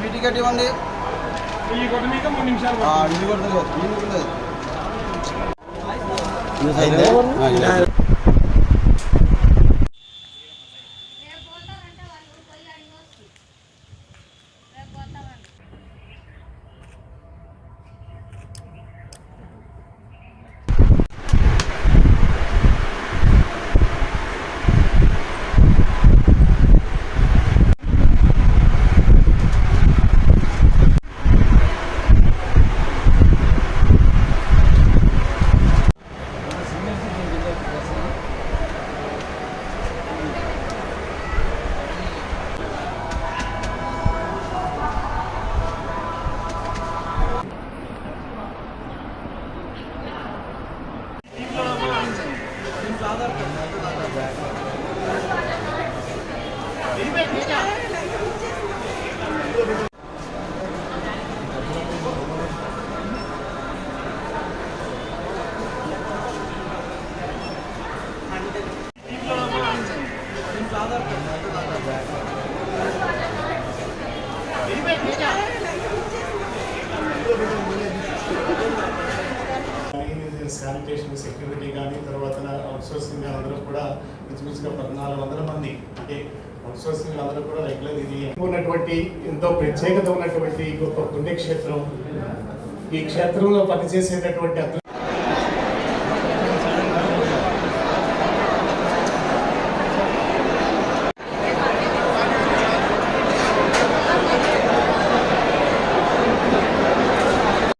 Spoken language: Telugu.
మీ టికెట్ ఇవ్వండి. నిమిషాలు శానిటేషన్ సెక్యూరిటీ కానీ తర్వాత అవుట్సోర్సింగ్ అందరూ కూడా ఇంచుమించుగా పద్నాలుగు వందల మంది అంటే అవుట్సోర్సింగ్ అందరూ కూడా రెగ్యులర్ ఇది. ఉన్నటువంటి ఎంతో ప్రత్యేకత ఉన్నటువంటి గొప్ప పుణ్యక్షేత్రం ఈ క్షేత్రంలో పనిచేసేటటువంటి